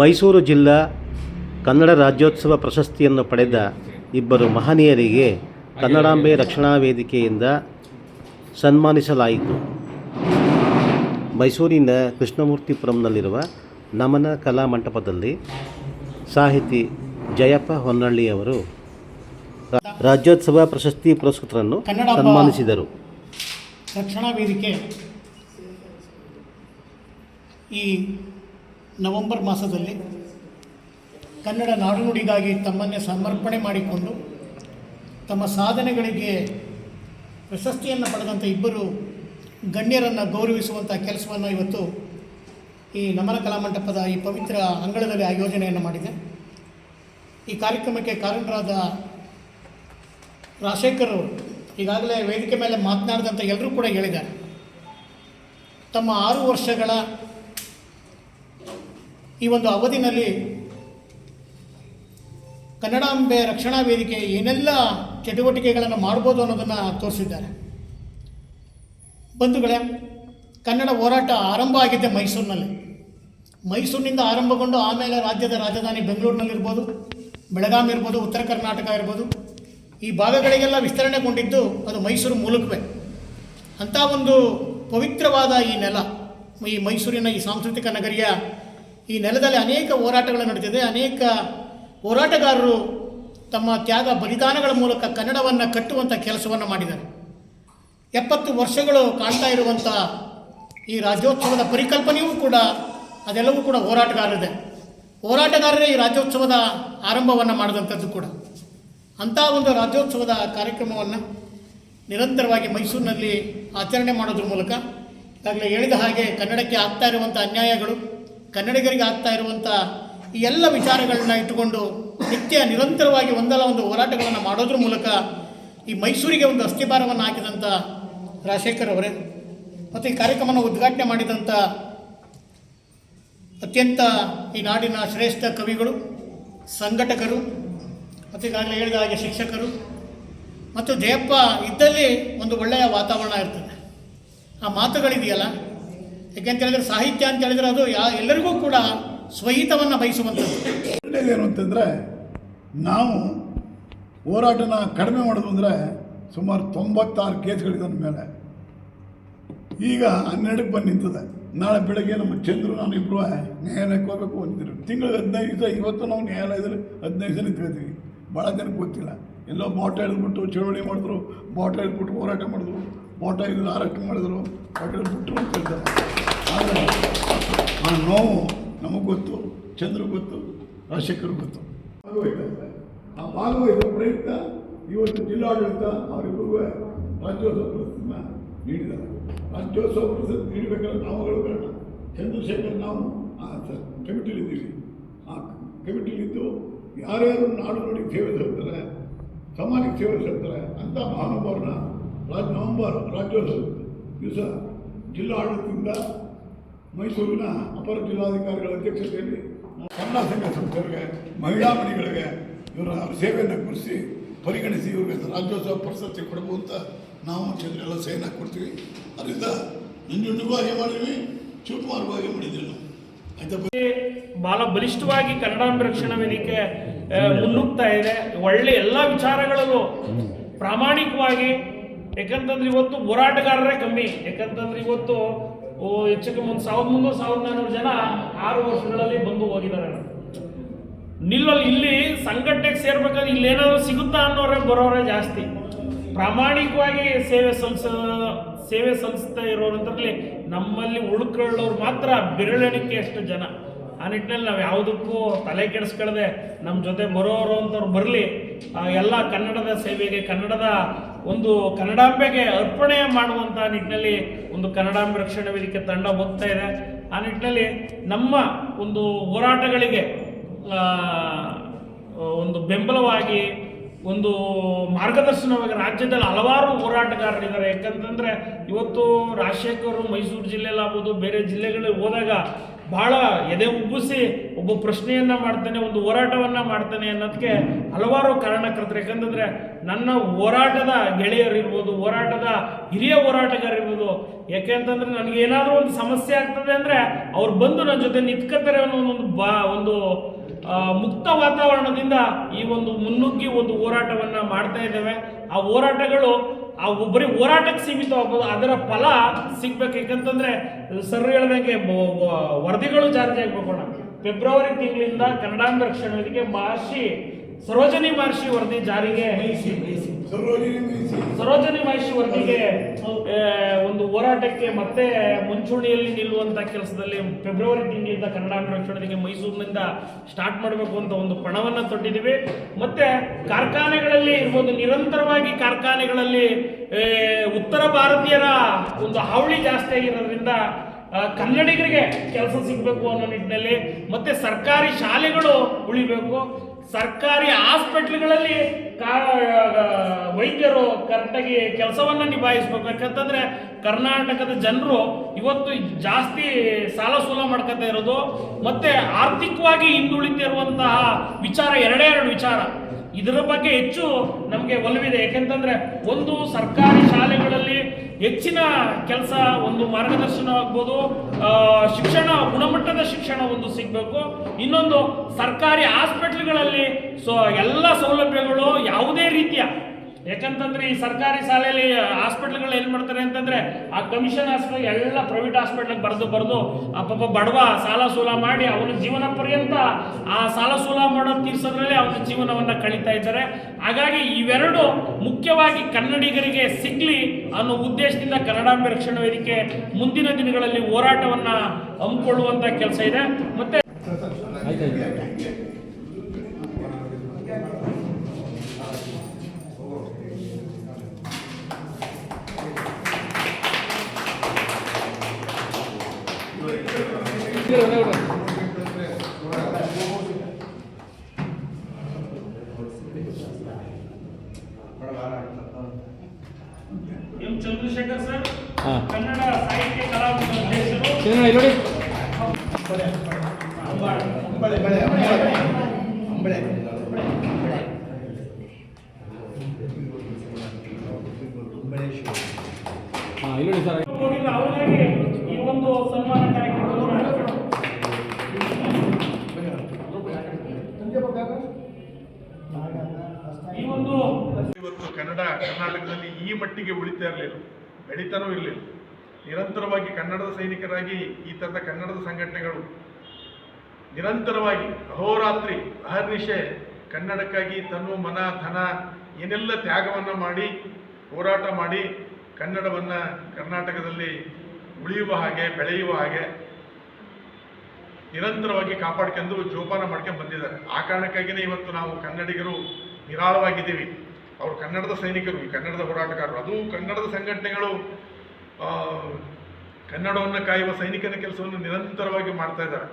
ಮೈಸೂರು ಜಿಲ್ಲಾ ಕನ್ನಡ ರಾಜ್ಯೋತ್ಸವ ಪ್ರಶಸ್ತಿಯನ್ನು ಪಡೆದ ಇಬ್ಬರು ಮಹನೀಯರಿಗೆ ಕನ್ನಡಾಂಬೆ ರಕ್ಷಣಾ ವೇದಿಕೆಯಿಂದ ಸನ್ಮಾನಿಸಲಾಯಿತು. ಮೈಸೂರಿನ ಕೃಷ್ಣಮೂರ್ತಿಪುರಂನಲ್ಲಿರುವ ನಮನ ಕಲಾ ಮಂಟಪದಲ್ಲಿ ಸಾಹಿತಿ ಜಯಪ್ಪ ಹೊನ್ನಳ್ಳಿಯವರು ಅವರು ರಾಜ್ಯೋತ್ಸವ ಪ್ರಶಸ್ತಿ ಪುರಸ್ಕೃತರನ್ನು ಸನ್ಮಾನಿಸಿದರು. ರಕ್ಷಣಾ ವೇದಿಕೆ ಈ ನವೆಂಬರ್ ಮಾಸದಲ್ಲಿ ಕನ್ನಡ ನಾಡುನುಡಿಗಾಗಿ ತಮ್ಮನ್ನೇ ಸಮರ್ಪಣೆ ಮಾಡಿಕೊಂಡು ತಮ್ಮ ಸಾಧನೆಗಳಿಗೆ ಪ್ರಶಸ್ತಿಯನ್ನು ಪಡೆದಂಥ ಇಬ್ಬರು ಗಣ್ಯರನ್ನು ಗೌರವಿಸುವಂಥ ಕೆಲಸವನ್ನು ಇವತ್ತು ಈ ನಮನ ಕಲಾಮಂಟಪದ ಈ ಪವಿತ್ರ ಅಂಗಳದಲ್ಲಿ ಆಯೋಜನೆಯನ್ನು ಮಾಡಿದೆ. ಈ ಕಾರ್ಯಕ್ರಮಕ್ಕೆ ಕಾರಣರಾದ ರಾಜಶೇಖರ್ ಅವರು ಈಗಾಗಲೇ ವೇದಿಕೆ ಮೇಲೆ ಮಾತನಾಡಿದಂಥ ಎಲ್ಲರೂ ಕೂಡ ಹೇಳಿದ್ದಾರೆ. ತಮ್ಮ ಆರು ವರ್ಷಗಳ ಈ ಒಂದು ಅವಧಿನಲ್ಲಿ ಕನ್ನಡಾಂಬೆ ರಕ್ಷಣಾ ವೇದಿಕೆ ಏನೆಲ್ಲ ಚಟುವಟಿಕೆಗಳನ್ನು ಮಾಡ್ಬೋದು ಅನ್ನೋದನ್ನು ತೋರಿಸಿದ್ದಾರೆ. ಬಂಧುಗಳೇ, ಕನ್ನಡ ಹೋರಾಟ ಆರಂಭ ಆಗಿದ್ದೆ ಮೈಸೂರಿನಲ್ಲಿ. ಮೈಸೂರಿನಿಂದ ಆರಂಭಗೊಂಡು ಆಮೇಲೆ ರಾಜ್ಯದ ರಾಜಧಾನಿ ಬೆಂಗಳೂರಿನಲ್ಲಿರ್ಬೋದು ಬೆಳಗಾಂ ಇರ್ಬೋದು, ಉತ್ತರ ಕರ್ನಾಟಕ ಇರ್ಬೋದು, ಈ ಭಾಗಗಳಿಗೆಲ್ಲ ವಿಸ್ತರಣೆಗೊಂಡಿದ್ದು ಅದು ಮೈಸೂರು ಮೂಲಕವೇ. ಅಂಥ ಒಂದು ಪವಿತ್ರವಾದ ಈ ನೆಲ, ಈ ಮೈಸೂರಿನ ಈ ಸಾಂಸ್ಕೃತಿಕ ನಗರಿಯ ಈ ನೆಲದಲ್ಲಿ ಅನೇಕ ಹೋರಾಟಗಳು ನಡೆದಿದೆ ಅನೇಕ ಹೋರಾಟಗಾರರು ತಮ್ಮ ತ್ಯಾಗ ಬಲಿದಾನಗಳ ಮೂಲಕ ಕನ್ನಡವನ್ನು ಕಟ್ಟುವಂಥ ಕೆಲಸವನ್ನು ಮಾಡಿದ್ದಾರೆ. ಎಪ್ಪತ್ತು ವರ್ಷಗಳು ಕಾಣ್ತಾ ಇರುವಂಥ ಈ ರಾಜ್ಯೋತ್ಸವದ ಪರಿಕಲ್ಪನೆಯೂ ಕೂಡ ಅದೆಲ್ಲವೂ ಕೂಡ ಹೋರಾಟಗಾರರಿದೆ. ಹೋರಾಟಗಾರರೇ ಈ ರಾಜ್ಯೋತ್ಸವದ ಆರಂಭವನ್ನು ಮಾಡಿದಂಥದ್ದು ಕೂಡ. ಅಂಥ ಒಂದು ರಾಜ್ಯೋತ್ಸವದ ಕಾರ್ಯಕ್ರಮವನ್ನು ನಿರಂತರವಾಗಿ ಮೈಸೂರಿನಲ್ಲಿ ಆಚರಣೆ ಮಾಡೋದ್ರ ಮೂಲಕ ಈಗಾಗಲೇ ಹೇಳಿದ ಹಾಗೆ ಕನ್ನಡಕ್ಕೆ ಆಗ್ತಾ ಇರುವಂಥ ಅನ್ಯಾಯಗಳು ಕನ್ನಡಿಗರಿಗೆ ಆಗ್ತಾ ಇರುವಂಥ ಈ ಎಲ್ಲ ವಿಚಾರಗಳನ್ನ ಇಟ್ಟುಕೊಂಡು ನಿತ್ಯ ನಿರಂತರವಾಗಿ ಒಂದಲ್ಲ ಒಂದು ಹೋರಾಟಗಳನ್ನು ಮಾಡೋದ್ರ ಮೂಲಕ ಈ ಮೈಸೂರಿಗೆ ಒಂದು ಅಸ್ಥಿಭಾರವನ್ನು ಹಾಕಿದಂಥ ರಾಜಶೇಖರ್ ಅವರೇ. ಮತ್ತು ಈ ಕಾರ್ಯಕ್ರಮವನ್ನು ಉದ್ಘಾಟನೆ ಮಾಡಿದಂಥ ಅತ್ಯಂತ ಈ ನಾಡಿನ ಶ್ರೇಷ್ಠ ಕವಿಗಳು, ಸಂಘಟಕರು, ಮತ್ತು ಈಗಾಗಲೇ ಹೇಳಿದ ಹಾಗೆ ಶಿಕ್ಷಕರು, ಮತ್ತು ಜಯಪ್ಪ ಇದ್ದಲ್ಲಿ ಒಂದು ಒಳ್ಳೆಯ ವಾತಾವರಣ ಇರ್ತದೆ. ಆ ಮಾತುಗಳಿದೆಯಲ್ಲ ಯಾಕೆಂತ ಹೇಳಿದ್ರೆ ಸಾಹಿತ್ಯ ಅಂತ ಹೇಳಿದ್ರೆ ಅದು ಯಾ ಎಲ್ಲರಿಗೂ ಕೂಡ ಸ್ವಹಿತವನ್ನು ಬಯಸುವಂಥದ್ದು. ಏನು ಅಂತಂದರೆ, ನಾವು ಹೋರಾಟನ ಕಡಿಮೆ ಮಾಡೋದು ಅಂದರೆ ಸುಮಾರು ತೊಂಬತ್ತಾರು ಕೇಸ್ಗಳಿದೆ ಮೇಲೆ. ಈಗ ಹನ್ನೆರಡಕ್ಕೆ ಬಂದು ನಿಂತದೆ. ನಾಳೆ ಬೆಳಗ್ಗೆ ನಮ್ಮ ಚಂದ್ರು, ನಾನು ಇಬ್ಬರು ನ್ಯಾಯಾಲಯಕ್ಕೆ ಹೋಗಬೇಕು ಅಂತಿದ್ರು ತಿಂಗಳಿಗೆ ಹದಿನೈದು ದಿವಸ, ಇವತ್ತು ನಾವು ನ್ಯಾಯಾಲಯದಲ್ಲಿ ಹದಿನೈದು ದಿವಸ ನಿಂತ್ಕೊಳ್ತೀವಿ. ಭಾಳ ಜನಕ್ಕೆ ಗೊತ್ತಿಲ್ಲ. ಎಲ್ಲೋ ಬಾಟಲ್ ಹಿಡಿದ್ಬಿಟ್ಟು ಚಳವಳಿ ಮಾಡಿದ್ರು, ಬಾಟ ಹಿಡಿದ್ಬಿಟ್ಟು ಹೋರಾಟ ಮಾಡಿದ್ರು, ಬಾಟ ಇದ್ದ ಅರೆಸ್ಟ್ ಮಾಡಿದ್ರು ಬಾಟಲ್ ಬಿಟ್ಟರು ಅಂತ ಹೇಳ್ತಾರೆ ಆದರೆ ಆ ನೋವು ನಮಗೆ ಗೊತ್ತು ಚಂದ್ರ ಗೊತ್ತು ರಾಜಶೇಖರ್ ಗೊತ್ತು. ಆ ಭಾಗವಹಿಸುವ ಪ್ರಯುಕ್ತ ಇವತ್ತು ಜಿಲ್ಲಾಡಳಿತ ಅವರಿಬ್ಬರಿಗೂ ರಾಜ್ಯೋತ್ಸವ ಪ್ರಶಸ್ತಿನ ನೀಡಿದ್ದಾರೆ. ರಾಜ್ಯೋತ್ಸವ ಪ್ರಶಸ್ತಿ ನೀಡಬೇಕಾದ್ರೆ ನಾವುಗಳು ಬೇಡ. ಚಂದ್ರಶೇಖರ್ ನಾವು, ಆ ಕಮಿಟಿಲಿದ್ದೀವಿ ಆ ಕಮಿಟಿಲಿದ್ದು ಯಾರ್ಯಾರು ನಾಡು ನೋಡಿ ಸೇವೆ ಸಲ್ತಾರೆ ಸಮಾಜಕ್ಕೆ ಸೇವೆ ಸಲ್ತಾರೆ ಅಂಥ ಮಹಾನುಭಾವರನ್ನ ರಾಜ್ ನವಂಬರ್ ರಾಜ್ಯೋತ್ಸವ ದಿವಸ ಜಿಲ್ಲಾಡಳಿತದಿಂದ ಮೈಸೂರಿನ ಅಪರ ಜಿಲ್ಲಾಧಿಕಾರಿಗಳ ಅಧ್ಯಕ್ಷತೆಯಲ್ಲಿ ಕನ್ನಡ ಸಂಘ ಸಂಸ್ಥೆಗಳಿಗೆ ಮಹಿಳಾ ಮಣಿಗಳಿಗೆ ಇವರ ಸೇವೆಯನ್ನು ಕುರಿಸಿ ಪರಿಗಣಿಸಿ ಇವರಿಗೆ ರಾಜ್ಯೋತ್ಸವ ಪ್ರಶಸ್ತಿ ಕೊಡಬಹುದು ಅಂತ ನಾವು ಚಂದ್ರೆಲ್ಲ ಸೈನ್ ಕೊಡ್ತೀವಿ. ಅದರಿಂದ ನಂಜುಂಡಿಗೂ ಹಾಗೆ ಮಾಡಿದ್ವಿ ಶಿವಕುಮಾರ್ ಹಾಗೆ ಮಾಡಿದ್ದೀವಿ ನಾವು. ಬಹಳ ಬಲಿಷ್ಠವಾಗಿ ಕನ್ನಡಾಂಬ ರಕ್ಷಣಾ ವೇದಿಕೆ ಮುನ್ನುಗ್ತಾ ಇದೆ. ಒಳ್ಳೆ ಎಲ್ಲ ವಿಚಾರಗಳಲ್ಲೂ ಪ್ರಾಮಾಣಿಕವಾಗಿ ಯಾಕಂತಂದ್ರೆ ಇವತ್ತು ಹೋರಾಟಗಾರರೇ ಕಮ್ಮಿ. ಯಾಕಂತಂದ್ರೆ ಇವತ್ತು ಹೆಚ್ಚು ಕಮ್ಮಿ ಒಂದು ಸಾವಿರದ ಮುನ್ನೂರು, ಸಾವಿರದ ನಾನ್ನೂರು ಜನ ಆರು ವರ್ಷಗಳಲ್ಲಿ ಬಂದು ಹೋಗಿದ್ದಾರೆ. ನಿಲ್ಲಲ್ಲಿ ಇಲ್ಲಿ ಸಂಘಟನೆಗೆ ಸೇರ್ಬೇಕಾದ್ರೆ ಇಲ್ಲಿ ಏನಾದ್ರು ಸಿಗುತ್ತಾ ಅನ್ನೋರೇ ಬರೋರೇ ಜಾಸ್ತಿ. ಪ್ರಾಮಾಣಿಕವಾಗಿ ಸೇವೆ ಸಲ್ಲಿಸ ಸೇವೆ ಸಲ್ಲಿಸ್ತಾ ಇರೋರಂತರಲ್ಲಿ ನಮ್ಮಲ್ಲಿ ಉಳ್ಕೊಳ್ಳೋರು ಮಾತ್ರ ಬೆರಳೆಣಿಕೆ ಅಷ್ಟು ಜನ. ಆ ನಿಟ್ಟಿನಲ್ಲಿ ನಾವು ಯಾವುದಕ್ಕೂ ತಲೆ ಕೆಡಿಸ್ಕೊಳ್ಳದೆ ನಮ್ಮ ಜೊತೆ ಬರೋರು ಅಂತವ್ರು ಬರಲಿ. ಎಲ್ಲ ಕನ್ನಡದ ಸೇವೆಗೆ, ಕನ್ನಡದ ಒಂದು ಕನ್ನಡಾಂಬೆಗೆ ಅರ್ಪಣೆ ಮಾಡುವಂಥ ನಿಟ್ಟಿನಲ್ಲಿ ಒಂದು ಕನ್ನಡಾಂಬೆ ರಕ್ಷಣಾ ವೇದಿಕೆ ತಂಡ ಹೋಗ್ತಾ ಇದೆ. ಆ ನಿಟ್ಟಿನಲ್ಲಿ ನಮ್ಮ ಒಂದು ಹೋರಾಟಗಳಿಗೆ ಒಂದು ಬೆಂಬಲವಾಗಿ ಒಂದು ಮಾರ್ಗದರ್ಶನವಾಗಿ ರಾಜ್ಯದಲ್ಲಿ ಹಲವಾರು ಹೋರಾಟಗಾರರಿದ್ದಾರೆ. ಯಾಕಂತಂದರೆ ಇವತ್ತು ರಾಜಶೇಖರ್ ಮೈಸೂರು ಜಿಲ್ಲೆಯಲ್ಲಾಗ್ಬೋದು ಬೇರೆ ಜಿಲ್ಲೆಗಳಿಗೆ ಹೋದಾಗ ಬಹಳ ಎದೆ ಉಬ್ಬಿಸಿ ಒಬ್ಬ ಪ್ರಶ್ನೆಯನ್ನ ಮಾಡ್ತಾನೆ, ಒಂದು ಹೋರಾಟವನ್ನು ಮಾಡ್ತಾನೆ ಅನ್ನೋದಕ್ಕೆ ಹಲವಾರು ಕಾರಣಕರ್ತರು. ಯಾಕಂತಂದರೆ ನನ್ನ ಹೋರಾಟದ ಗೆಳೆಯರಿರ್ಬೋದು ಹೋರಾಟದ ಹಿರಿಯ ಹೋರಾಟಗಾರರಿರ್ಬೋದು ಯಾಕೆಂತಂದ್ರೆ ನನಗೆ ಏನಾದರೂ ಒಂದು ಸಮಸ್ಯೆ ಆಗ್ತದೆ ಅಂದ್ರೆ ಅವ್ರು ಬಂದು ನನ್ನ ಜೊತೆ ನಿಂತ್ಕೋತಾರೆ ಅನ್ನೋ ಒಂದು ಬಾ, ಒಂದು ಮುಕ್ತ ವಾತಾವರಣದಿಂದ ಈ ಒಂದು ಮುನ್ನುಗ್ಗಿ ಒಂದು ಹೋರಾಟವನ್ನ ಮಾಡ್ತಾ ಇದ್ದೇವೆ. ಆ ಹೋರಾಟಗಳು ಆ ಒಬ್ಬರಿ ಹೋರಾಟಕ್ಕೆ ಸೀಮಿತವಾಗ್ಬೋದು ಅದರ ಫಲ ಸಿಗ್ಬೇಕು. ಯಾಕಂತಂದ್ರೆ ಸರ್ ಹೇಳ್ದಂಗೆ ವರದಿಗಳು ಜಾರಿ ಆಗ್ಬೇಕು ಫೆಬ್ರವರಿ ತಿಂಗಳಿಂದ ಕನ್ನಡಾಂಗ ರಕ್ಷಣಾ ವೇದಿಕೆ ಮಹರ್ಷಿ ಸರೋಜನಿ ಮಹರ್ಷಿ ವರದಿ ಜಾರಿಗೆ. ಸರೋಜಿನಿ ಮಹರ್ಷಿ ವರದಿಗೆ ಹೋರಾಟಕ್ಕೆ ಮತ್ತೆ ಮುಂಚೂಣಿಯಲ್ಲಿ ನಿಲ್ಲುವಂತ ಕೆಲಸದಲ್ಲಿ ಫೆಬ್ರವರಿ ತಿಂಗಳಿಂದ ಕನ್ನಡ ರಕ್ಷಣೆಗೆ ಮೈಸೂರಿನಿಂದ ಸ್ಟಾರ್ಟ್ ಮಾಡಬೇಕು ಅಂತ ಒಂದು ಪಣವನ್ನ ತೊಟ್ಟಿದ್ದೀವಿ. ಮತ್ತೆ ಕಾರ್ಖಾನೆಗಳಲ್ಲಿ ಇರ್ಬೋದು, ನಿರಂತರವಾಗಿ ಕಾರ್ಖಾನೆಗಳಲ್ಲಿ ಉತ್ತರ ಭಾರತೀಯರ ಒಂದು ಹಾವಳಿ ಜಾಸ್ತಿ ಆಗಿರೋದ್ರಿಂದ ಕನ್ನಡಿಗರಿಗೆ ಕೆಲಸ ಸಿಗಬೇಕು ಅನ್ನೋ ನಿಟ್ಟಿನಲ್ಲಿ ಮತ್ತೆ ಸರ್ಕಾರಿ ಶಾಲೆಗಳು ಉಳಿಬೇಕು. ಸರ್ಕಾರಿ ಹಾಸ್ಪಿಟ್ಲ್ಗಳಲ್ಲಿ ವೈದ್ಯರು ಕರೆಕ್ಟಾಗಿ ಕೆಲಸವನ್ನು ನಿಭಾಯಿಸ್ಬೇಕು. ಯಾಕಂತಂದ್ರೆ ಕರ್ನಾಟಕದ ಜನರು ಇವತ್ತು ಜಾಸ್ತಿ ಸಾಲ ಸೂಲ ಮಾಡ್ಕೊತಾ ಇರೋದು, ಮತ್ತೆ ಆರ್ಥಿಕವಾಗಿ ಹಿಂದುಳಿತಿರುವಂತಹ ವಿಚಾರ, ಎರಡೇ ಎರಡು ವಿಚಾರ. ಇದರ ಬಗ್ಗೆ ಹೆಚ್ಚು ನಮಗೆ ಒಲವಿದೆ. ಯಾಕೆಂತಂದ್ರೆ ಒಂದು ಸರ್ಕಾರಿ ಶಾಲೆಗಳಲ್ಲಿ ಹೆಚ್ಚಿನ ಕೆಲಸ, ಒಂದು ಮಾರ್ಗದರ್ಶನ ಆಗ್ಬೋದು ಶಿಕ್ಷಣ, ಗುಣಮಟ್ಟದ ಶಿಕ್ಷಣ ಒಂದು ಸಿಗಬೇಕು. ಇನ್ನೊಂದು ಸರ್ಕಾರಿ ಹಾಸ್ಪಿಟ್ಲ್ಗಳಲ್ಲಿ ಸೊ, ಎಲ್ಲ ಸೌಲಭ್ಯಗಳು ಯಾವುದೇ ರೀತಿಯ ಯಾಕಂತಂದ್ರೆ ಈ ಸರ್ಕಾರಿ ಶಾಲೆಯಲ್ಲಿ ಹಾಸ್ಪಿಟ್ಲ್ಗಳು ಏನು ಮಾಡ್ತಾರೆ ಅಂತಂದ್ರೆ ಆ ಕಮಿಷನ್ ಹಾಸ್ಪಿಟಲ್, ಎಲ್ಲ ಪ್ರೈವೇಟ್ ಹಾಸ್ಪಿಟ್ಲ್ ಬರೆದು ಬರೆದು ಆ ಪಾಪ ಬಡವ ಸಾಲ ಸೂಲ ಮಾಡಿ ಅವನ ಜೀವನ ಪರ್ಯಂತ ಆ ಸಾಲ ಸೂಲ ಮಾಡೋ ತೀರ್ಸೋದ್ರಲ್ಲಿ ಅವನ ಜೀವನವನ್ನ ಕಳೀತಾ ಇದ್ದಾರೆ. ಹಾಗಾಗಿ ಇವೆರಡು ಮುಖ್ಯವಾಗಿ ಕನ್ನಡಿಗರಿಗೆ ಸಿಗ್ಲಿ ಅನ್ನೋ ಉದ್ದೇಶದಿಂದ ಕನ್ನಡಾಂಬೆ ರಕ್ಷಣಾ ವೇದಿಕೆ ಮುಂದಿನ ದಿನಗಳಲ್ಲಿ ಹೋರಾಟವನ್ನ ಹಮ್ಮಿಕೊಳ್ಳುವಂಥ ಕೆಲಸ ಇದೆ. ಮತ್ತೆ ಎಂ ಚಂದ್ರಶೇಖರ್ ಸರ್ ಕನ್ನಡ ಸಾಹಿತ್ಯ ಕಲಾವಿದರ ಹಾಂ ಹೋಗಿಲ್ಲ ಅವರಿಗೆ ಇವತ್ತು ಕನ್ನಡ ಕರ್ನಾಟಕದಲ್ಲಿ ಈ ಮಟ್ಟಿಗೆ ಉಳಿತಾ ಇರಲಿಲ್ಲ. ಬೆಳೀತಾನೂ ಇರಲಿಲ್ಲ. ನಿರಂತರವಾಗಿ ಕನ್ನಡದ ಸೈನಿಕರಾಗಿ ಈ ಥರದ ಕನ್ನಡದ ಸಂಘಟನೆಗಳು ನಿರಂತರವಾಗಿ ಅಹೋರಾತ್ರಿ ಅಹರ್ನಿಶೆ ಕನ್ನಡಕ್ಕಾಗಿ ತನು ಮನ ಧನ ಏನೆಲ್ಲ ತ್ಯಾಗವನ್ನು ಮಾಡಿ ಹೋರಾಟ ಮಾಡಿ ಕನ್ನಡವನ್ನು ಕರ್ನಾಟಕದಲ್ಲಿ ಉಳಿಯುವ ಹಾಗೆ, ಬೆಳೆಯುವ ಹಾಗೆ ನಿರಂತರವಾಗಿ ಕಾಪಾಡ್ಕೊಂಡು ಜೋಪಾನ ಮಾಡ್ಕೊಂಡು ಬಂದಿದ್ದಾರೆ. ಆ ಕಾರಣಕ್ಕಾಗಿಯೇ ಇವತ್ತು ನಾವು ಕನ್ನಡಿಗರು ನಿರಾಳವಾಗಿದ್ದೀವಿ. ಅವರು ಕನ್ನಡದ ಸೈನಿಕರು, ಈ ಕನ್ನಡದ ಹೋರಾಟಗಾರರು. ಅದು ಕನ್ನಡದ ಸಂಘಟನೆಗಳು ಕನ್ನಡವನ್ನು ಕಾಯುವ ಸೈನಿಕನ ಕೆಲಸವನ್ನು ನಿರಂತರವಾಗಿ ಮಾಡ್ತಾ ಇದ್ದಾರೆ.